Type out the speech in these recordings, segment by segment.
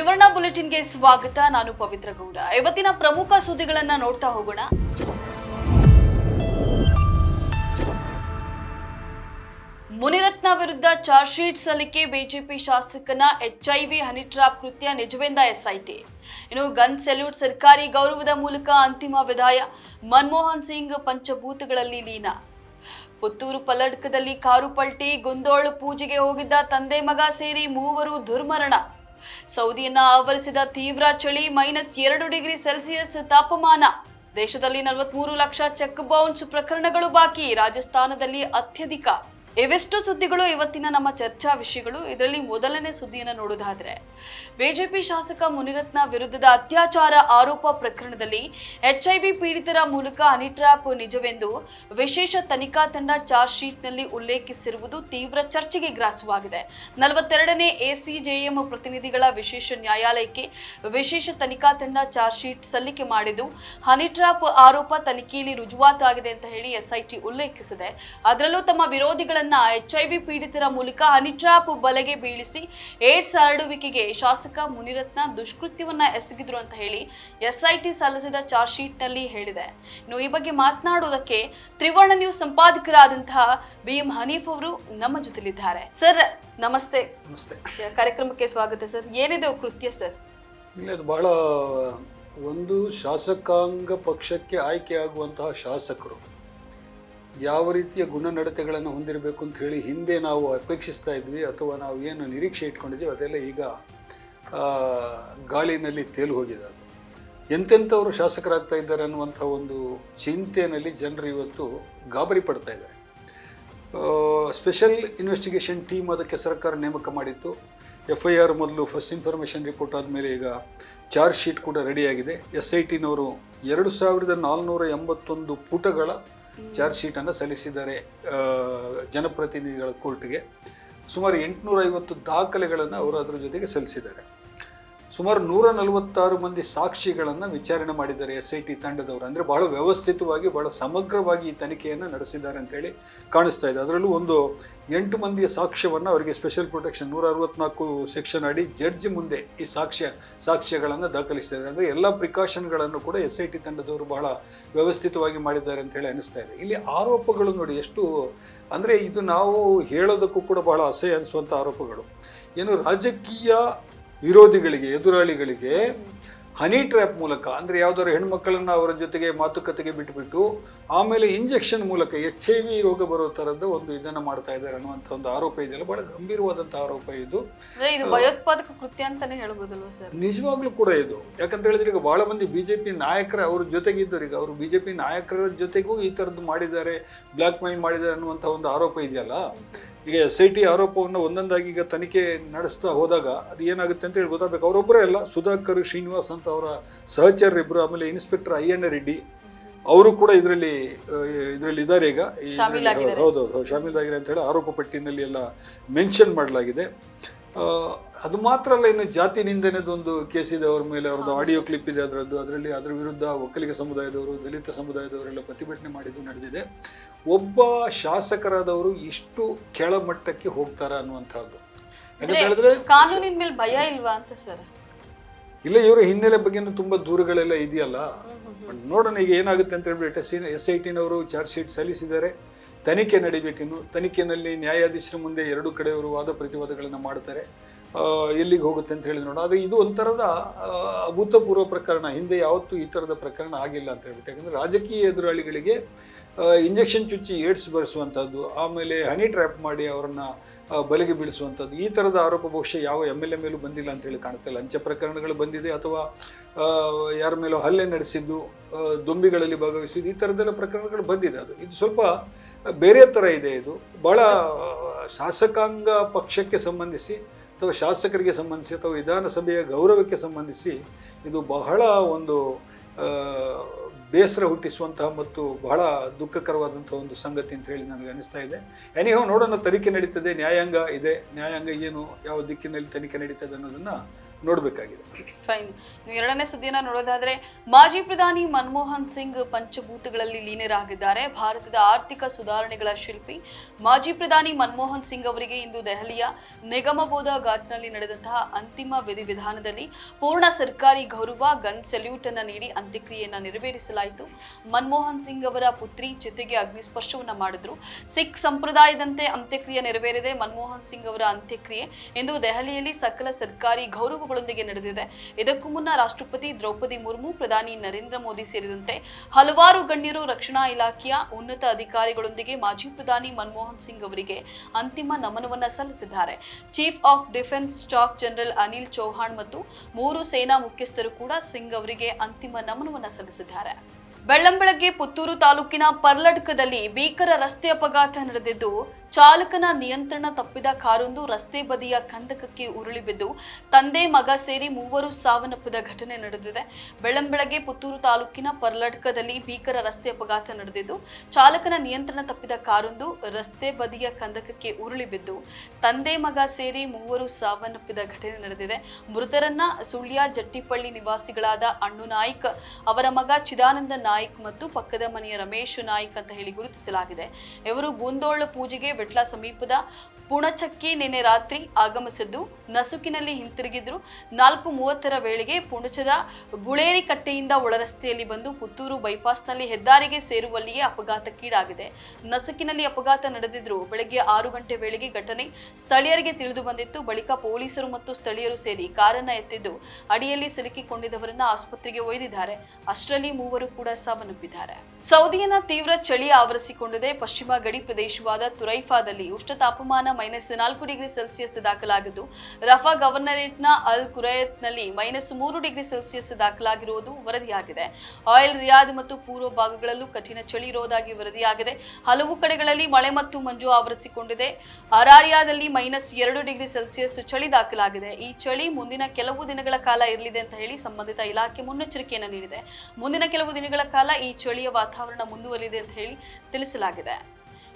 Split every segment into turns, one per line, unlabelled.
ತ್ರಿವರ್ಣ ಬುಲೆಟಿನ್ಗೆ ಸ್ವಾಗತ. ನಾನು ಪವಿತ್ರ ಗೌಡ. ಇವತ್ತಿನ ಪ್ರಮುಖ ಸುದ್ದಿಗಳನ್ನ ನೋಡ್ತಾ ಹೋಗೋಣ. ಮುನಿರತ್ನ ವಿರುದ್ಧ ಚಾರ್ಜ್ ಶೀಟ್ ಸಲ್ಲಿಕೆ ಬಿಜೆಪಿ ಶಾಸಕನ ಎಚ್ಐವಿ ಹನಿ ಟ್ರಾಪ್ ಕೃತ್ಯ ನಿಜವೆಂದ ಎಸ್ಐಟಿ. ಇನ್ನು ಗನ್ ಸೆಲ್ಯೂಟ್ ಸರ್ಕಾರಿ ಗೌರವದ ಮೂಲಕ ಅಂತಿಮ ವಿದಾಯ. ಮನಮೋಹನ್ ಸಿಂಗ್ ಪಂಚಭೂತಗಳಲ್ಲಿ ಲೀನ. ಪುತ್ತೂರು ಪಲ್ಲಡ್ಕದಲ್ಲಿ ಕಾರು ಪಲ್ಟಿ, ಗುಂದೋಳು ಪೂಜೆಗೆ ಹೋಗಿದ್ದ ತಂದೆ ಮಗ ಸೇರಿ ಮೂವರು ದುರ್ಮರಣ. ಸೌದಿಯನ್ನ ಆವರಿಸಿದ ತೀವ್ರ ಚಳಿ ಮೈನಸ್ ಎರಡು ಡಿಗ್ರಿ ಸೆಲ್ಸಿಯಸ್ ತಾಪಮಾನ. ದೇಶದಲ್ಲಿ ನಲವತ್ಮೂರು ಲಕ್ಷ ಚೆಕ್ ಬೌನ್ಸ್ ಪ್ರಕರಣಗಳು ಬಾಕಿ. ರಾಜಸ್ಥಾನದಲ್ಲಿ ಅತ್ಯಧಿಕ. ಇವೆಷ್ಟು ಸುದ್ದಿಗಳು, ಇವತ್ತಿನ ನಮ್ಮ ಚರ್ಚಾ ವಿಷಯಗಳು, ಇದರಲ್ಲಿ ಮೊದಲನೇ ಸುದ್ದಿಯನ್ನು ನೋಡೋದಾದ್ರೆ ಬಿಜೆಪಿ ಶಾಸಕ ಮುನಿರತ್ನ ವಿರುದ್ಧದ ಅತ್ಯಾಚಾರ ಆರೋಪ ಪ್ರಕರಣದಲ್ಲಿ ಎಚ್ಐವಿ ಪೀಡಿತರ ಮೂಲಕ ಹನಿ ಟ್ರ್ಯಾಪ್ ನಿಜವೆಂದು ವಿಶೇಷ ತನಿಖಾ ತಂಡ ಚಾರ್ಜ್ ಶೀಟ್ನಲ್ಲಿ ಉಲ್ಲೇಖಿಸಿರುವುದು ತೀವ್ರ ಚರ್ಚೆಗೆ ಗ್ರಾಸವಾಗಿದೆ. ನಲವತ್ತೆರಡನೇ ಎಸಿಜೆಎಂ ಪ್ರತಿನಿಧಿಗಳ ವಿಶೇಷ ನ್ಯಾಯಾಲಯಕ್ಕೆ ವಿಶೇಷ ತನಿಖಾ ತಂಡ ಚಾರ್ಜ್ ಶೀಟ್ ಸಲ್ಲಿಕೆ ಮಾಡಿದ್ದು, ಹನಿ ಟ್ರ್ಯಾಪ್ ಆರೋಪ ತನಿಖೆಯಲ್ಲಿ ರುಜುವಾತಾಗಿದೆ ಅಂತ ಹೇಳಿ ಎಸ್ಐಟಿ ಉಲ್ಲೇಖಿಸಿದೆ. ಅದರಲ್ಲೂ ತಮ್ಮ ವಿರೋಧಿಗಳನ್ನ ಎಚ್ಐವಿ ಪೀಡಿತರ ಮೂಲಕ ಹನಿಟ್ರಾಪ್ ಬಲೆಗೆ ಬೀಳಿಸಿ ಏಡ್ಸ್ ಹರಡುವಿಕೆಗೆ ಶಾಸಕ ಮುನಿರತ್ನ ದುಷ್ಕೃತ್ಯವನ್ನ ಎಸಗಿದ್ರು ಅಂತ ಹೇಳಿ ಎಸ್ಐಟಿ ಸಲ್ಲಿಸಿದ ಚಾರ್ಜ್ ಶೀಟ್ನಲ್ಲಿ ಹೇಳಿದೆ. ಇನ್ನು ಈ ಬಗ್ಗೆ ಮಾತನಾಡುವುದಕ್ಕೆ ತ್ರಿವರ್ಣ ನ್ಯೂಸ್ ಸಂಪಾದಕರಾದಂತಹ ಬಿ ಎಂ ಹನೀಫ್ ಅವರು ನಮ್ಮ ಜೊತೆಲಿದ್ದಾರೆ ಸರ್ ನಮಸ್ತೆ.
ನಮಸ್ತೆ.
ಕಾರ್ಯಕ್ರಮಕ್ಕೆ ಸ್ವಾಗತ ಸರ್. ಏನಿದೆ ಕೃತ್ಯ ಸರ್?
ಬಹಳ ಒಂದು ಶಾಸಕಾಂಗ ಪಕ್ಷಕ್ಕೆ ಆಯ್ಕೆಯಾಗುವಂತಹ ಶಾಸಕರು. ಯಾವ ರೀತಿಯ ಗುಣನಡತೆಗಳನ್ನು ಹೊಂದಿರಬೇಕು ಅಂತ ಹೇಳಿ ಹಿಂದೆ ನಾವು ಅಪೇಕ್ಷಿಸ್ತಾ ಇದ್ವಿ ಅಥವಾ ನಾವು ಏನು ನಿರೀಕ್ಷೆ ಇಟ್ಕೊಂಡಿದ್ದೀವಿ, ಅದೆಲ್ಲ ಈಗ ಗಾಳಿನಲ್ಲಿ ತೇಲು ಹೋಗಿದೆ ಅದು. ಎಂತೆಂಥವರು ಶಾಸಕರಾಗ್ತಾ ಇದ್ದಾರೆ ಅನ್ನುವಂಥ ಒಂದು ಚಿಂತೆಯಲ್ಲಿ ಜನರು ಇವತ್ತು ಗಾಬರಿ ಪಡ್ತಾ ಇದ್ದಾರೆ. ಸ್ಪೆಷಲ್ ಇನ್ವೆಸ್ಟಿಗೇಷನ್ ಟೀಮ್ ಅದಕ್ಕೆ ಸರ್ಕಾರ ನೇಮಕ ಮಾಡಿತ್ತು. ಎಫ್ ಐ ಆರ್ ಮೊದಲು ಫಸ್ಟ್ ಇನ್ಫಾರ್ಮೇಷನ್ ರಿಪೋರ್ಟ್ ಆದಮೇಲೆ ಈಗ ಚಾರ್ಜ್ ಶೀಟ್ ಕೂಡ ರೆಡಿಯಾಗಿದೆ ಎಸ್ ಐ ಟಿನವರು ಎರಡು ಸಾವಿರದ ನಾಲ್ನೂರ ಎಂಬತ್ತೊಂದು ಪುಟಗಳ ಚಾರ್ಜ್ ಶೀಟನ್ನು ಸಲ್ಲಿಸಿದ್ದಾರೆ ಜನಪ್ರತಿನಿಧಿಗಳ ಕೋರ್ಟ್ಗೆ. ಸುಮಾರು ಎಂಟುನೂರ ಐವತ್ತು ದಾಖಲೆಗಳನ್ನು ಅವರು ಅದರ ಜೊತೆಗೆ ಸಲ್ಲಿಸಿದ್ದಾರೆ. ಸುಮಾರು ನೂರ ನಲವತ್ತಾರು ಮಂದಿ ಸಾಕ್ಷಿಗಳನ್ನು ವಿಚಾರಣೆ ಮಾಡಿದ್ದಾರೆ ಎಸ್ ಐ ಟಿ ತಂಡದವರು. ಅಂದರೆ ಬಹಳ ವ್ಯವಸ್ಥಿತವಾಗಿ, ಬಹಳ ಸಮಗ್ರವಾಗಿ ಈ ತನಿಖೆಯನ್ನು ನಡೆಸಿದ್ದಾರೆ ಅಂತೇಳಿ ಕಾಣಿಸ್ತಾ ಇದೆ. ಅದರಲ್ಲೂ ಒಂದು ಎಂಟು ಮಂದಿಯ ಸಾಕ್ಷ್ಯವನ್ನು ಅವರಿಗೆ ಸ್ಪೆಷಲ್ ಪ್ರೊಟೆಕ್ಷನ್ ನೂರ ಅರವತ್ನಾಲ್ಕು ಸೆಕ್ಷನ್ ಅಡಿ ಜಡ್ಜ್ ಮುಂದೆ ಈ ಸಾಕ್ಷ್ಯ, ಸಾಕ್ಷ್ಯಗಳನ್ನು ದಾಖಲಿಸ್ತಾ ಇದ್ದಾರೆ. ಅಂದರೆ ಎಲ್ಲ ಪ್ರಿಕಾಷನ್ಗಳನ್ನು ಕೂಡ ಎಸ್ ಐ ಟಿ ತಂಡದವರು ಬಹಳ ವ್ಯವಸ್ಥಿತವಾಗಿ ಮಾಡಿದ್ದಾರೆ ಅಂತ ಹೇಳಿ ಅನಿಸ್ತಾ ಇದೆ. ಇಲ್ಲಿ ಆರೋಪಗಳು ನೋಡಿ ಎಷ್ಟು, ಅಂದರೆ ಇದು ನಾವು ಹೇಳೋದಕ್ಕೂ ಕೂಡ ಬಹಳ ಅಸಹ್ಯ ಅನಿಸುವಂಥ ಆರೋಪಗಳು. ಏನು ರಾಜಕೀಯ ವಿರೋಧಿಗಳಿಗೆ ಎದುರಾಳಿಗಳಿಗೆ ಹನಿ ಟ್ರ್ಯಾಪ್ ಮೂಲಕ ಅಂದರೆ ಯಾವ್ದಾದ್ರು ಹೆಣ್ಮಕ್ಕಳನ್ನ ಅವರ ಜೊತೆಗೆ ಮಾತುಕತೆಗೆ ಬಿಟ್ಟುಬಿಟ್ಟು ಆಮೇಲೆ ಇಂಜೆಕ್ಷನ್ ಮೂಲಕ ಎಚ್ ಐ ವಿ ರೋಗ ಬರೋ ಥರದ ಒಂದು ಇದನ್ನು ಮಾಡ್ತಾ ಇದ್ದಾರೆ ಅನ್ನುವಂತ ಒಂದು ಆರೋಪ ಇದೆಯಲ್ಲ ಬಹಳ ಗಂಭೀರವಾದಂಥ ಆರೋಪ ಇದು.
ಭಯೋತ್ಪಾದಕ ಕೃತ್ಯ ಅಂತಾನೆ ಹೇಳ್ಬೋದಲ್ವ ಸರ್?
ನಿಜವಾಗ್ಲೂ ಕೂಡ ಇದು. ಯಾಕಂತ ಹೇಳಿದ್ರೆ ಈಗ ಬಹಳ ಮಂದಿ ಬಿಜೆಪಿ ನಾಯಕರ ಅವ್ರ ಜೊತೆಗೆ ಇದ್ದಾರೆ ಈಗ ಅವರು ಬಿಜೆಪಿ ನಾಯಕರ ಜೊತೆಗೂ ಈ ಥರದ್ದು ಮಾಡಿದ್ದಾರೆ ಬ್ಲಾಕ್ ಮೈಲ್ ಮಾಡಿದ್ದಾರೆ ಅನ್ನುವಂಥ ಒಂದು ಆರೋಪ ಇದೆಯಲ್ಲ? ಈಗ ಎಸ್ ಐ ಟಿ ಆರೋಪವನ್ನು ಒಂದೊಂದಾಗಿ ಈಗ ತನಿಖೆ ನಡೆಸ್ತಾ ಹೋದಾಗ ಅದು ಏನಾಗುತ್ತೆ ಅಂತ ಹೇಳಿ ಗೊತ್ತಾಗಬೇಕು. ಅವರೊಬ್ಬರೇ ಅಲ್ಲ ಸುಧಾಕರ್ ಶ್ರೀನಿವಾಸ್ ಅಂತ ಅವರ ಸಹಚರರಿಬ್ಬರು ಆಮೇಲೆ ಇನ್ಸ್ಪೆಕ್ಟರ್ ಅಯ್ಯಣ್ಣ ರೆಡ್ಡಿ. ಅವರು ಕೂಡ ಇದರಲ್ಲಿ ಇದರಲ್ಲಿ ಇದ್ದಾರೆ ಈಗ. ಹೌದೌದು ಶಾಮೀಲಾಗಿದ್ದಾರೆ. ಅಂತ ಹೇಳಿ ಆರೋಪ ಪಟ್ಟಿನಲ್ಲಿ ಎಲ್ಲ ಮೆನ್ಷನ್ ಮಾಡಲಾಗಿದೆ. ಅದು ಮಾತ್ರ ಅಲ್ಲ ಇನ್ನು ಜಾತಿ ನಿಂದನೆದೊಂದು ಕೇಸ್ ಇದೆ ಅವ್ರ ಮೇಲೆ ಅವ್ರದ್ದು ಆಡಿಯೋ ಕ್ಲಿಪ್ ಇದೆ ಅದರದ್ದು. ಅದರಲ್ಲಿ ಅದರ ವಿರುದ್ಧ ಒಕ್ಕಲಿಗ ಸಮುದಾಯದವರು ದಲಿತ ಸಮುದಾಯದವರೆಲ್ಲ ಪ್ರತಿಭಟನೆ ಮಾಡಿದ್ದು ನಡೆದಿದೆ. ಒಬ್ಬ ಶಾಸಕರಾದವರು ಇಷ್ಟು ಕೆಳಮಟ್ಟಕ್ಕೆ ಹೋಗ್ತಾರ ಅನ್ನುವಂಥದ್ದು. ಯಾಕಂತ ಹೇಳಿದ್ರೆ
ಕಾನೂನಿನ ಮೇಲೆ ಭಯ ಇಲ್ವಾ ಅಂತ ಸರ್?
ಇಲ್ಲ ಇವರ ಹಿನ್ನೆಲೆ ಬಗ್ಗೆನೂ ತುಂಬಾ ದೂರುಗಳೆಲ್ಲ ಇದೆಯಲ್ಲ? ನೋಡೋಣ ಈಗ ಏನಾಗುತ್ತೆ ಅಂತ ಹೇಳ್ಬಿಟ್ಟು ಎಸ್ ಎಸ್ ಐ ಟಿನವರು ಚಾರ್ಜ್ ಶೀಟ್ ಸಲ್ಲಿಸಿದ್ದಾರೆ. ತನಿಖೆ ನಡಿಬೇಕಿನ್ನು ತನಿಖೆನಲ್ಲಿ ನ್ಯಾಯಾಧೀಶರ ಮುಂದೆ ಎರಡು ಕಡೆಯವರು ವಾದ ಪ್ರತಿವಾದಗಳನ್ನು ಮಾಡ್ತಾರೆ. ಎಲ್ಲಿಗೆ ಹೋಗುತ್ತೆ ಅಂತ ಹೇಳಿ ನೋಡೋಣ ಆದರೆ ಇದು ಒಂಥರದ ಅಭೂತಪೂರ್ವ ಪ್ರಕರಣ. ಹಿಂದೆ ಯಾವತ್ತೂ ಈ ಥರದ ಪ್ರಕರಣ ಆಗಿಲ್ಲ ಅಂತ ಹೇಳ್ಬಿಟ್ಟು. ಯಾಕಂದರೆ ರಾಜಕೀಯ ಎದುರಾಳಿಗಳಿಗೆ ಇಂಜೆಕ್ಷನ್ ಚುಚ್ಚಿ ಏಡ್ಸ್ ಬರೆಸುವಂಥದ್ದು, ಆಮೇಲೆ ಹನಿ ಟ್ರ್ಯಾಪ್ ಮಾಡಿ ಅವರನ್ನು ಬಲೆಗೆ ಬೀಳಿಸುವಂಥದ್ದು, ಈ ಥರದ ಆರೋಪ ಬಹುಶಃ ಯಾವ ಎಂ ಎಲ್ ಎ ಮೇಲೂ ಬಂದಿಲ್ಲ ಅಂತ ಹೇಳಿ ಕಾಣುತ್ತೆ ಲಂಚ ಪ್ರಕರಣಗಳು ಬಂದಿದೆ ಅಥವಾ ಯಾರ ಮೇಲೂ ಹಲ್ಲೆ ನಡೆಸಿದ್ದು ದೊಂಬಿಗಳಲ್ಲಿ ಭಾಗವಹಿಸಿದ್ದು, ಈ ಥರದ್ದೆಲ್ಲ ಪ್ರಕರಣಗಳು ಬಂದಿದೆ ಅದು. ಇದು ಸ್ವಲ್ಪ ಬೇರೆ ಥರ ಇದೆ ಇದು. ಭಾಳ ಶಾಸಕಾಂಗ ಪಕ್ಷಕ್ಕೆ ಸಂಬಂಧಿಸಿ ಅಥವಾ ಶಾಸಕರಿಗೆ ಸಂಬಂಧಿಸಿ ಅಥವಾ ವಿಧಾನಸಭೆಯ ಗೌರವಕ್ಕೆ ಸಂಬಂಧಿಸಿ ಇದು ಬಹಳ ಒಂದು ಬೇಸರ ಹುಟ್ಟಿಸುವಂತಹ ಮತ್ತು ಬಹಳ ದುಃಖಕರವಾದಂಥ ಒಂದು ಸಂಗತಿ ಅಂತ ಹೇಳಿ ನನಗೆ ಅನಿಸ್ತಾ ಇದೆ. ಎನಿಹೋ ನೋಡೋಣ ತನಿಖೆ ನಡೀತದೆ, ನ್ಯಾಯಾಂಗ ಇದೆ, ನ್ಯಾಯಾಂಗ ಏನು, ಯಾವ ದಿಕ್ಕಿನಲ್ಲಿ ತನಿಖೆ ನಡೀತದೆ ಅನ್ನೋದನ್ನ ನೋಡಬೇಕಾಗಿದೆ.
ಫೈನ್ ಎರಡನೇ ಸುದ್ದಿಯನ್ನ ನೋಡೋದಾದ್ರೆ, ಮಾಜಿ ಪ್ರಧಾನಿ ಮನಮೋಹನ್ ಸಿಂಗ್ ಪಂಚಭೂತಗಳಲ್ಲಿ ಲೀನರಾಗಿದ್ದಾರೆ. ಭಾರತದ ಆರ್ಥಿಕ ಸುಧಾರಣೆಗಳ ಶಿಲ್ಪಿ ಮಾಜಿ ಪ್ರಧಾನಿ ಮನಮೋಹನ್ ಸಿಂಗ್ ಅವರಿಗೆ ಇಂದು ದೆಹಲಿಯ ನಿಗಮಬೋಧ ಘಾಟ್ನಲ್ಲಿ ನಡೆದಂತಹ ಅಂತಿಮ ವಿಧಿವಿಧಾನದಲ್ಲಿ ಪೂರ್ಣ ಸರ್ಕಾರಿ ಗೌರವ, ಗನ್ ಸೆಲ್ಯೂಟ್ ಅನ್ನ ನೀಡಿ ಅಂತ್ಯಕ್ರಿಯೆಯನ್ನ ನೆರವೇರಿಸಲಾಯಿತು. ಮನಮೋಹನ್ ಸಿಂಗ್ ಅವರ ಪುತ್ರಿ ಜೊತೆಗೆ ಅಗ್ನಿಸ್ಪರ್ಶವನ್ನ ಮಾಡಿದ್ರು. ಸಿಖ್ ಸಂಪ್ರದಾಯದಂತೆ ಅಂತ್ಯಕ್ರಿಯೆ ನೆರವೇರಿದೆ. ಮನಮೋಹನ್ ಸಿಂಗ್ ಅವರ ಅಂತ್ಯಕ್ರಿಯೆ ಇಂದು ದೆಹಲಿಯಲ್ಲಿ ಸಕಲ ಸರ್ಕಾರಿ ಗೌರವಗಳೊಂದಿಗೆ ನಡೆದಿದೆ. ಇದಕ್ಕೂ ಮುನ್ನ ರಾಷ್ಟ್ರಪತಿ ದ್ರೌಪದಿ ಮುರ್ಮು, ಪ್ರಧಾನಿ ನರೇಂದ್ರ ಮೋದಿ ಸೇರಿದಂತೆ ಹಲವಾರು ಗಣ್ಯರು ರಕ್ಷಣಾ ಇಲಾಖೆಯ ಉನ್ನತ ಅಧಿಕಾರಿಗಳೊಂದಿಗೆ ಮಾಜಿ ಪ್ರಧಾನಿ ಮನಮೋಹನ್ ಸಿಂಗ್ ಅವರಿಗೆ ಅಂತಿಮ ನಮನವನ್ನ ಸಲ್ಲಿಸಿದ್ದಾರೆ. Chief of defence staff general Anil Chauhan ಮತ್ತು ಮೂರು ಸೇನಾ ಮುಖ್ಯಸ್ಥರು ಕೂಡ ಸಿಂಗ್ ಅವರಿಗೆ ಅಂತಿಮ ನಮನವನ್ನ ಸಲ್ಲಿಸಿದ್ದಾರೆ. ಬೆಳ್ಳಂಬೆಳಗ್ಗೆ ಪುತ್ತೂರು ತಾಲೂಕಿನ ಪರ್ಲಡ್ಕದಲ್ಲಿ ಭೀಕರ ರಸ್ತೆ ಅಪಘಾತ ನಡೆದಿದ್ದು ಚಾಲಕನ ನಿಯಂತ್ರಣ ತಪ್ಪಿದ ಕಾರೊಂದು ರಸ್ತೆ ಬದಿಯ ಕಂದಕಕ್ಕೆ ಉರುಳಿ ಬಿದ್ದು ತಂದೆ ಮಗ ಸೇರಿ ಮೂವರು ಸಾವನ್ನಪ್ಪಿದ ಘಟನೆ ನಡೆದಿದೆ. ಬೆಳ್ಳಂಬೆಳಗ್ಗೆ ಪುತ್ತೂರು ತಾಲೂಕಿನ ಪರ್ಲಡ್ಕದಲ್ಲಿ ಭೀಕರ ರಸ್ತೆ ಅಪಘಾತ ನಡೆದಿದ್ದು, ಚಾಲಕನ ನಿಯಂತ್ರಣ ತಪ್ಪಿದ ಕಾರೊಂದು ರಸ್ತೆ ಬದಿಯ ಕಂದಕಕ್ಕೆ ಉರುಳಿ ಬಿದ್ದು, ತಂದೆ ಮಗ ಸೇರಿ ಮೂವರು ಸಾವನ್ನಪ್ಪಿದ ಘಟನೆ ನಡೆದಿದೆ. ಮೃತರನ್ನ ಸುಳ್ಯ ಜಟ್ಟಿಪಳ್ಳಿ ನಿವಾಸಿಗಳಾದ ಅಣ್ಣು ನಾಯ್ಕ್, ಅವರ ಮಗ ಚಿದಾನಂದ ನಾಯ್ಕ್ ಮತ್ತು ಪಕ್ಕದ ಮನೆಯ ರಮೇಶ್ ನಾಯ್ಕ ಅಂತ ಹೇಳಿ ಗುರುತಿಸಲಾಗಿದೆ. ಇವರು ಗುಂದೋಳ ಪೂಜೆಗೆ ಬೆಟ್ಲ ಸಮೀಪದ ಪುಣಚಕ್ಕೆ ನಿನ್ನೆ ರಾತ್ರಿ ಆಗಮಿಸಿದ್ದು, ನಸುಕಿನಲ್ಲಿ ಹಿಂತಿರುಗಿದ್ರು. ನಾಲ್ಕು ಮೂವತ್ತರ ವೇಳೆಗೆ ಪುಣಚದ ಬುಳೇರಿ ಕಟ್ಟೆಯಿಂದ ಒಳರಸ್ತೆಯಲ್ಲಿ ಬಂದು ಪುತ್ತೂರು ಬೈಪಾಸ್ನಲ್ಲಿ ಹೆದ್ದಾರಿಗೆ ಸೇರುವಲ್ಲಿಯೇ ಅಪಘಾತಕ್ಕೀಡಾಗಿದೆ. ನಸುಕಿನಲ್ಲಿ ಅಪಘಾತ ನಡೆದಿದ್ರು ಬೆಳಗ್ಗೆ ಆರು ಗಂಟೆ ವೇಳೆಗೆ ಘಟನೆ ಸ್ಥಳೀಯರಿಗೆ ತಿಳಿದು ಬಂದಿತ್ತು. ಬಳಿಕ ಪೊಲೀಸರು ಮತ್ತು ಸ್ಥಳೀಯರು ಸೇರಿ ಕಾರನ್ನ ಎತ್ತಿದ್ದು, ಅಡಿಯಲ್ಲಿ ಸಿಲುಕಿಕೊಂಡಿದ್ದವರನ್ನ ಆಸ್ಪತ್ರೆಗೆ ಒಯ್ದಿದ್ದಾರೆ. ಅಷ್ಟರಲ್ಲಿ ಮೂವರು ಕೂಡ ಸಾವನ್ನಪ್ಪಿದ್ದಾರೆ. ಸೌದಿಯನ್ನ ತೀವ್ರ ಚಳಿ ಆವರಿಸಿಕೊಂಡಿದೆ. ಪಶ್ಚಿಮ ಗಡಿ ಪ್ರದೇಶವಾದ ತುರೈಫಾದಲ್ಲಿ ಉಷ್ಣ ತಾಪಮಾನ ಮೈನಸ್ ನಾಲ್ಕು ಡಿಗ್ರಿ ಸೆಲ್ಸಿಯಸ್ ದಾಖಲಾಗಿದ್ದು, ರಫಾ ಗವರ್ನರೇಟ್ನ ಅಲ್ ಕುರೈತ್ನಲ್ಲಿ ಮೈನಸ್ ಮೂರು ಡಿಗ್ರಿ ಸೆಲ್ಸಿಯಸ್ ದಾಖಲಾಗಿರುವುದು ವರದಿಯಾಗಿದೆ. ಆಯಿಲ್ ರಿಯಾದ್ ಮತ್ತು ಪೂರ್ವ ಭಾಗಗಳಲ್ಲೂ ಕಠಿಣ ಚಳಿ ಇರುವುದಾಗಿ ವರದಿಯಾಗಿದೆ. ಹಲವು ಕಡೆಗಳಲ್ಲಿ ಮಳೆ ಮತ್ತು ಮಂಜು ಆವರಿಸಿಕೊಂಡಿದೆ. ಅರಾರಿಯಾದಲ್ಲಿ ಮೈನಸ್ ಎರಡು ಡಿಗ್ರಿ ಸೆಲ್ಸಿಯಸ್ ಚಳಿ ದಾಖಲಾಗಿದೆ. ಈ ಚಳಿ ಮುಂದಿನ ಕೆಲವು ದಿನಗಳ ಕಾಲ ಇರಲಿದೆ ಅಂತ ಹೇಳಿ ಸಂಬಂಧಿತ ಇಲಾಖೆ ಮುನ್ನೆಚ್ಚರಿಕೆಯನ್ನು ನೀಡಿದೆ. ಮುಂದಿನ ಕೆಲವು ದಿನಗಳ ಕಾಲ ಈ ಚಳಿಯ ವಾತಾವರಣ ಮುಂದುವರಿದೆ ಅಂತ ಹೇಳಿ ತಿಳಿಸಲಾಗಿದೆ.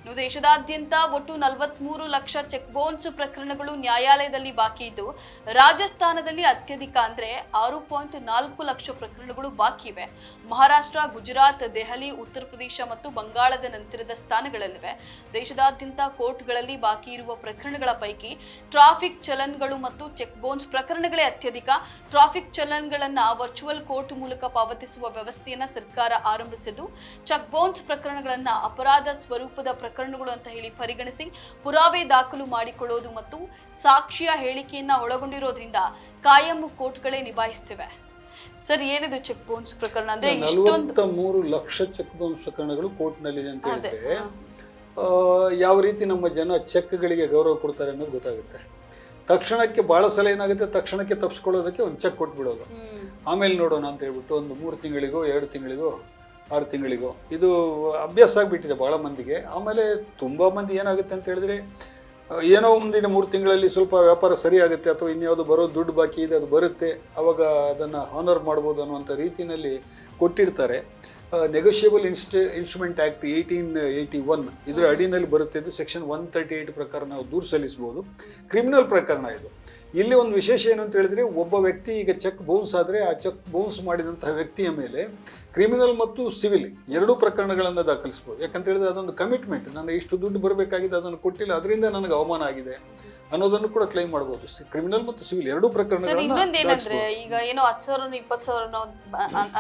ಇನ್ನು ದೇಶದಾದ್ಯಂತ ಒಟ್ಟು ನಲವತ್ಮೂರು ಲಕ್ಷ ಚೆಕ್ ಬೌನ್ಸ್ ಪ್ರಕರಣಗಳು ನ್ಯಾಯಾಲಯದಲ್ಲಿ ಬಾಕಿ ಇದ್ದು, ರಾಜಸ್ಥಾನದಲ್ಲಿ ಅತ್ಯಧಿಕ ಅಂದ್ರೆ ಆರು ಪಾಯಿಂಟ್ ನಾಲ್ಕು ಲಕ್ಷ ಪ್ರಕರಣಗಳು ಬಾಕಿ ಇವೆ. ಮಹಾರಾಷ್ಟ್ರ, ಗುಜರಾತ್, ದೆಹಲಿ, ಉತ್ತರ ಪ್ರದೇಶ ಮತ್ತು ಬಂಗಾಳದ ನಂತರದ ಸ್ಥಾನಗಳಲ್ಲಿವೆ. ದೇಶದಾದ್ಯಂತ ಕೋರ್ಟ್ಗಳಲ್ಲಿ ಬಾಕಿ ಇರುವ ಪ್ರಕರಣಗಳ ಪೈಕಿ ಟ್ರಾಫಿಕ್ ಚಲನ್ಗಳು ಮತ್ತು ಚೆಕ್ ಬೌನ್ಸ್ ಪ್ರಕರಣಗಳೇ ಅತ್ಯಧಿಕ. ಟ್ರಾಫಿಕ್ ಚಲನ್ಗಳನ್ನ ವರ್ಚುವಲ್ ಕೋರ್ಟ್ ಮೂಲಕ ಪಾವತಿಸುವ ವ್ಯವಸ್ಥೆಯನ್ನ ಸರ್ಕಾರ ಆರಂಭಿಸಿದ್ದು ಚೆಕ್ ಬೌನ್ಸ್ ಪ್ರಕರಣಗಳನ್ನ ಅಪರಾಧ ಸ್ವರೂಪದ ಪ್ರಕರಣಗಳು ಅಂತ ಹೇಳಿ ಪರಿಗಣಿಸಿ ಪುರಾವೆ ದಾಖಲು ಮಾಡಿಕೊಳ್ಳೋದು ಮತ್ತು ಸಾಕ್ಷಿಯ ಹೇಳಿಕೆಯನ್ನ ಒಳಗೊಂಡಿರೋದ್ರಿಂದ ಕಾಯಂ ಕೋರ್ಟ್ಗಳೇ ನಿಭಾಯಿಸ್ತಿವೆ. ಸರ್ ಏನಿದು ಚೆಕ್ ಬೌನ್ಸ್ ಪ್ರಕರಣ ಅಂದ್ರೆ ಇಷ್ಟೊಂದು
ಮೂರು ಲಕ್ಷ ಚೆಕ್ ಬೌನ್ಸ್ ಪ್ರಕರಣಗಳು ಕೋರ್ಟ್ನಲ್ಲಿದೆ ಅಂತ ಹೇಳಿದ್ರೆ ಆ, ಯಾವ ರೀತಿ ನಮ್ಮ ಜನ ಚೆಕ್ಗಳಿಗೆ ಗೌರವ ಕೊಡ್ತಾರೆ ಅನ್ನೋದು ಗೊತ್ತಾಗುತ್ತೆ. ತಕ್ಷಣಕ್ಕೆ ಭಾಳ ಸಲ ಏನಾಗುತ್ತೆ ತಕ್ಷಣಕ್ಕೆ ತಪ್ಸ್ಕೊಳ್ಳೋದಕ್ಕೆ ಒಂದು ಚೆಕ್ ಕೊಟ್ಬಿಡೋದು. ಆಮೇಲೆ ನೋಡೋಣ ಅಂತ ಹೇಳ್ಬಿಟ್ಟು ಒಂದು ಮೂರು ತಿಂಗಳಿಗೋ ಎರಡು ತಿಂಗಳಿಗೋ ಆರು ತಿಂಗಳಿಗೋ. ಇದು ಅಭ್ಯಾಸ ಆಗಿಬಿಟ್ಟಿದೆ ಭಾಳ ಮಂದಿಗೆ. ಆಮೇಲೆ ತುಂಬ ಮಂದಿ ಏನಾಗುತ್ತೆ ಅಂತ ಹೇಳಿದ್ರೆ ಏನೋ ಮುಂದಿನ ಮೂರು ತಿಂಗಳಲ್ಲಿ ಸ್ವಲ್ಪ ವ್ಯಾಪಾರ ಸರಿ ಆಗುತ್ತೆ ಅಥವಾ ಇನ್ಯಾವುದು ಬರೋ ದುಡ್ಡು ಬಾಕಿ ಇದೆ ಅದು ಬರುತ್ತೆ. ಅವಾಗ ಅದನ್ನು ಹಾನರ್ ಮಾಡ್ಬೋದು ಅನ್ನುವಂಥ ರೀತಿಯಲ್ಲಿ ಕೊಟ್ಟಿರ್ತಾರೆ. Negotiable inst instrument act eighteen eighty one ಇದರ ಅಡಿನಲ್ಲಿ ಬರುತ್ತೆ ಇದು ಸೆಕ್ಷನ್ ಒನ್ ತರ್ಟಿ ಏಯ್ಟ್ ಪ್ರಕಾರ ನಾವು ದೂರು ಸಲ್ಲಿಸ್ಬೋದು. ಕ್ರಿಮಿನಲ್ ಪ್ರಕರಣ ಇದು. ಇಲ್ಲಿ ಒಂದು ವಿಶೇಷ ಏನು ಅಂತ ಹೇಳಿದ್ರೆ, ಒಬ್ಬ ವ್ಯಕ್ತಿ ಈಗ ಚೆಕ್ ಬೌನ್ಸ್ ಆದರೆ ಆ ಚೆಕ್ ಬೌನ್ಸ್ ಮಾಡಿದಂತಹ ವ್ಯಕ್ತಿಯ ಮೇಲೆ ಕ್ರಿಮಿನಲ್ ಮತ್ತು ಸಿವಿಲ್ ಎರಡೂ ಪ್ರಕರಣಗಳನ್ನು ದಾಖಲಿಸ್ಬೋದು. ಯಾಕಂತ ಹೇಳಿದ್ರೆ ಅದೊಂದು ಕಮಿಟ್ಮೆಂಟ್ ನನಗೆ ಇಷ್ಟು ದುಡ್ಡು ಬರಬೇಕಾಗಿದೆ, ಅದನ್ನು ಕೊಟ್ಟಿಲ್ಲ, ಅದರಿಂದ ನನಗೆ ಅವಮಾನ ಆಗಿದೆ. ಅನ್ನೋದನ್ನು ಕೂಡ ಕ್ಲೈಮ್ ಮಾಡಬಹುದು ಕ್ರಿಮಿನಲ್ ಮತ್ತು ಸಿವಿಲ್ ಎರಡೂ
ಸರ್ ಇನ್ನೊಂದ್ ಏನಂದ್ರೆ. ಈಗ ಏನೋ ಹತ್ತು ಸಾವಿರ ಇಪ್ಪತ್ತು ಸಾವಿರ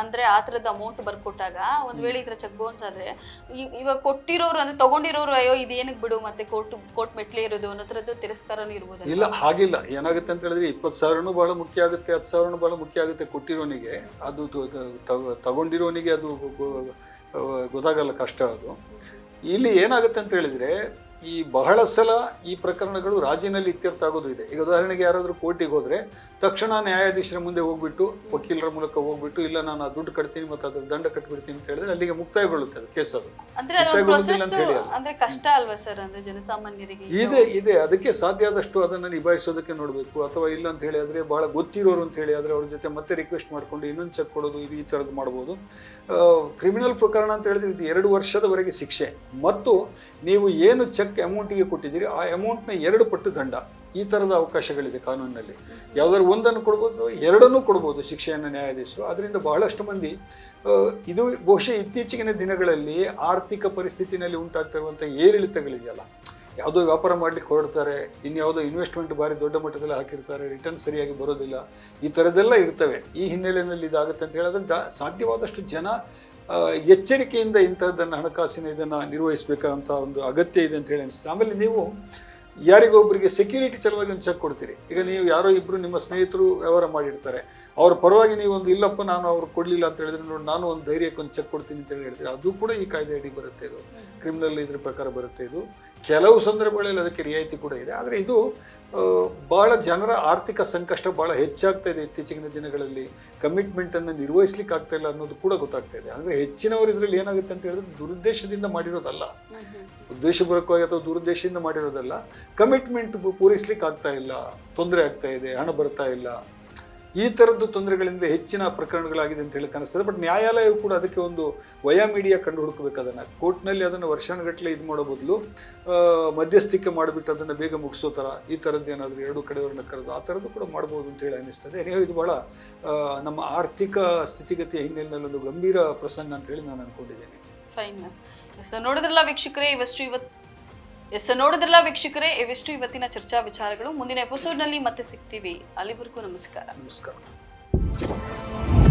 ಅಂದ್ರೆ ಆ ತರದ ಅಮೌಂಟ್ ಬರ್ಕೊಟ್ಟಾಗ ಒಂದ್ ವೇಳೆ ಇದ್ರ ಚೆಕ್ ಬೋನ್ಸ್ ಆದ್ರೆ ಇ- ಇವಾಗ ಕೊಟ್ಟಿರೋರು ಅಂದ್ರೆ ತಗೊಂಡಿರೋರು ಅಯ್ಯೋ ಇದು ಏನಕ್ಕೆ ಬಿಡು ಮತ್ತೆ ಕೋರ್ಟ್ ಕೋರ್ಟ್ ಮೆಟ್ಲೇ ಇರೋದು ಅನ್ನೋ ತರದ್ದು ತಿರಸ್ಕಾರನೂ ಇರ್ಬೋದು
ಇಲ್ಲ ಹಾಗಿಲ್ಲ. ಏನಾಗುತ್ತೆ ಅಂತ ಹೇಳಿದ್ರೆ ಇಪ್ಪತ್ತು ಸಾವಿರನು ಬಹಳ ಮುಖ್ಯ ಆಗುತ್ತೆ ಹತ್ತು ಸಾವಿರನೂ ಬಹಳ ಮುಖ್ಯ ಆಗುತ್ತೆ ಕೊಟ್ಟಿರೋನಿಗೆ. ಅದು ತ- ತ- ತಗೊಂಡಿರೋನಿಗೆ ಅದು ಗೊ- ಗೊ- ಗೊತ್ತಾಗಲ್ಲ ಕಷ್ಟ ಅದು. ಇಲ್ಲಿ ಏನಾಗುತ್ತೆ ಅಂತ ಹೇಳಿದ್ರೆ ಈ ಬಹಳ ಸಲ ಈ ಪ್ರಕರಣಗಳು ರಾಜಿನಲ್ಲಿ ಇತ್ಯರ್ಥ ಆಗೋದು ಇದೆ. ಈಗ ಉದಾಹರಣೆಗೆ ಯಾರಾದರೂ ಕೋರ್ಟಿಗೆ ಹೋದರೆ ತಕ್ಷಣ ನ್ಯಾಯಾಧೀಶರ ಮುಂದೆ ಹೋಗ್ಬಿಟ್ಟು ವಕೀಲರ ಮೂಲಕ ಹೋಗ್ಬಿಟ್ಟು ಇಲ್ಲ ನಾನು ಆ ದುಡ್ಡು ಕಟ್ತೀನಿ ಮತ್ತು ಅದ್ರ ದಂಡ ಕಟ್ಬಿಡ್ತೀನಿ ಅಂತ ಹೇಳಿದ್ರೆ ಅಲ್ಲಿಗೆ ಮುಕ್ತಾಯಗೊಳ್ಳುತ್ತೆ ಅದು ಕೇಸ್ ಅದು. ಇದೆ? ಇದೆ ಅದಕ್ಕೆ ಸಾಧ್ಯ ಆದಷ್ಟು ಅದನ್ನು ನಿಭಾಯಿಸೋದಕ್ಕೆ ನೋಡಬೇಕು. ಅಥವಾ ಇಲ್ಲ ಅಂತ ಹೇಳಿ ಆದರೆ ಬಹಳ ಗೊತ್ತಿರೋರು ಅಂತ ಹೇಳಿ ಆದರೆ ಅವ್ರ ಜೊತೆ ಮತ್ತೆ ರಿಕ್ವೆಸ್ಟ್ ಮಾಡ್ಕೊಂಡು ಇನ್ನೊಂದು ಚೆಕ್ ಕೊಡೋದು ಇದು ಈ ಥರದ್ದು ಮಾಡ್ಬೋದು. ಕ್ರಿಮಿನಲ್ ಪ್ರಕರಣ ಅಂತ ಹೇಳಿದ್ರೆ ಇದು ಎರಡು ವರ್ಷದವರೆಗೆ ಶಿಕ್ಷೆ. ಮತ್ತು ನೀವು ಏನು ಚೆಕ್ ಅಮೌಂಟಿಗೆ ಕೊಟ್ಟಿದ್ದೀರಿ. ಆ ಅಮೌಂಟ್ನ ಎರಡು ಪಟ್ಟು ದಂಡ. ಈ ಥರದ ಅವಕಾಶಗಳಿದೆ ಕಾನೂನಿನಲ್ಲಿ. ಯಾವುದಾದ್ರು ಒಂದನ್ನು ಕೊಡ್ಬೋದು ಎರಡನ್ನೂ ಕೊಡ್ಬೋದು ಶಿಕ್ಷೆಯನ್ನು ನ್ಯಾಯಾಧೀಶರು. ಅದರಿಂದ ಬಹಳಷ್ಟು ಮಂದಿ ಇದು ಬಹುಶಃ ಇತ್ತೀಚಿನ ದಿನಗಳಲ್ಲಿ ಆರ್ಥಿಕ ಪರಿಸ್ಥಿತಿನಲ್ಲಿ ಉಂಟಾಗ್ತಿರುವಂಥ ಏರಿಳಿತಗಳಿದೆಯಲ್ಲ. ಯಾವುದೋ ವ್ಯಾಪಾರ ಮಾಡಲಿಕ್ಕೆ ಹೊರಡ್ತಾರೆ, ಇನ್ಯಾವುದೋ ಇನ್ವೆಸ್ಟ್ಮೆಂಟ್ ಭಾರಿ ದೊಡ್ಡ ಮಟ್ಟದಲ್ಲಿ ಹಾಕಿರ್ತಾರೆ ರಿಟರ್ನ್ ಸರಿಯಾಗಿ ಬರೋದಿಲ್ಲ. ಈ ಥರದ್ದೆಲ್ಲ ಇರ್ತವೆ. ಈ ಹಿನ್ನೆಲೆಯಲ್ಲಿ ಇದಾಗುತ್ತೆ ಅಂತ ಹೇಳಿದ್ರೆ ಸಾಧ್ಯವಾದಷ್ಟು ಜನ ಎಚ್ಚರಿಕೆಯಿಂದ ಇಂಥದ್ದನ್ನು ಹಣಕಾಸಿನ ಇದನ್ನು ನಿರ್ವಹಿಸಬೇಕಂತ ಒಂದು ಅಗತ್ಯ ಇದೆ ಅಂತ ಹೇಳಿ ಅನಿಸುತ್ತೆ. ಆಮೇಲೆ ನೀವು ಯಾರಿಗೊಬ್ಬರಿಗೆ ಸೆಕ್ಯೂರಿಟಿ ಸಲುವಾಗಿ ಒಂದು ಚೆಕ್ ಕೊಡ್ತೀರಿ. ಈಗ ನೀವು ಯಾರೋ ಇಬ್ಬರು ನಿಮ್ಮ ಸ್ನೇಹಿತರು ವ್ಯವಹಾರ ಮಾಡಿರ್ತಾರೆ. ಅವ್ರ ಪರವಾಗಿ ನೀವು ಒಂದು ಇಲ್ಲಪ್ಪ ನಾನು ಅವ್ರು ಕೊಡಲಿಲ್ಲ ಅಂತ ಹೇಳಿದ್ರೆ ನೋಡಿ ನಾನು ಒಂದು ಧೈರ್ಯಕ್ಕೆ ಒಂದು ಚೆಕ್ ಕೊಡ್ತೀನಿ ಅಂತ ಹೇಳಿ ಅದು ಕೂಡ ಈ ಕಾಯ್ದೆ ಅಡಿ ಬರುತ್ತೆ ಇದು. ಕ್ರಿಮಿನಲ್ ಇದ್ರ ಪ್ರಕಾರ ಬರುತ್ತೆ ಇದು. ಕೆಲವು ಸಂದರ್ಭಗಳಲ್ಲಿ ಅದಕ್ಕೆ ರಿಯಾಯಿತಿ ಕೂಡ ಇದೆ. ಆದರೆ ಇದು ಬಹಳ ಜನರ ಆರ್ಥಿಕ ಸಂಕಷ್ಟ ಬಹಳ ಹೆಚ್ಚಾಗ್ತಾ ಇದೆ ಇತ್ತೀಚಿನ ದಿನಗಳಲ್ಲಿ. ಕಮಿಟ್ಮೆಂಟನ್ನು ನಿರ್ವಹಿಸ್ಲಿಕ್ಕೆ ಆಗ್ತಾ ಇಲ್ಲ ಅನ್ನೋದು ಕೂಡ ಗೊತ್ತಾಗ್ತಾ ಇದೆ. ಅಂದರೆ ಹೆಚ್ಚಿನವರು ಇದರಲ್ಲಿ ಏನಾಗುತ್ತೆ ಅಂತ ಹೇಳಿದ್ರೆ ದುರುದ್ದೇಶದಿಂದ ಮಾಡಿರೋದಲ್ಲ. ಉದ್ದೇಶಪೂರ್ವಕವಾಗಿ ಅಥವಾ ದುರುದ್ದೇಶದಿಂದ ಮಾಡಿರೋದಲ್ಲ. ಕಮಿಟ್ಮೆಂಟ್ ಪೂರೈಸ್ಲಿಕ್ಕೆ ಆಗ್ತಾ ಇಲ್ಲ. ತೊಂದರೆ ಆಗ್ತಾ ಇದೆ ಹಣ ಬರ್ತಾ ಇಲ್ಲ. ಈ ಥರದ್ದು ತೊಂದರೆಗಳಿಂದ ಹೆಚ್ಚಿನ ಪ್ರಕರಣಗಳಾಗಿದೆ ಅಂತ ಹೇಳಿ ಕಾಣಿಸ್ತದೆ. ಬಟ್ ನ್ಯಾಯಾಲಯವು ಕೂಡ ಅದಕ್ಕೆ ಒಂದು ವಯಾ ಮೀಡಿಯಾ ಕಂಡು ಹುಡುಕಬೇಕು ಅದನ್ನು. ಕೋರ್ಟ್ನಲ್ಲಿ ಅದನ್ನು ವರ್ಷಾನುಗಟ್ಟಲೆ ಇದು ಮಾಡೋ ಬದಲು ಮಧ್ಯಸ್ಥಿಕೆ ಮಾಡಿಬಿಟ್ಟು ಅದನ್ನು ಬೇಗ ಮುಗಿಸೋ ಥರ ಈ ಥರದ್ದು ಏನಾದರೂ ಎರಡು ಕಡೆಯವರನ್ನ ಕರೆದು ಆ ಥರದ್ದು ಕೂಡ ಮಾಡ್ಬೋದು ಅಂತ ಹೇಳಿ ಅನ್ನಿಸ್ತದೆ. ಏನೇ ಇದು ಭಾಳ ನಮ್ಮ ಆರ್ಥಿಕ ಸ್ಥಿತಿಗತಿಯ ಹಿನ್ನೆಲೆಯಲ್ಲಿ ಒಂದು ಗಂಭೀರ ಪ್ರಸಂಗ ಅಂತ ಹೇಳಿ ನಾನು ಅನ್ಕೊಂಡಿದ್ದೇನೆ.
ಫೈನ್ ನೋಡಿದ್ರಲ್ಲ ವೀಕ್ಷಕರೇ, ಇವಷ್ಟು ಇವತ್ತು ಎಸ್ ನೋಡಿದ್ರಲ್ಲ ವೀಕ್ಷಕರೇ ಇವಿಷ್ಟು ಇವತ್ತಿನ ಚರ್ಚಾ ವಿಚಾರಗಳು. ಮುಂದಿನ ಎಪಿಸೋಡ್ನಲ್ಲಿ ಮತ್ತೆ ಸಿಗ್ತೀವಿ. ಅಲ್ಲಿವರೆಗೂ ನಮಸ್ಕಾರ.
ನಮಸ್ಕಾರ.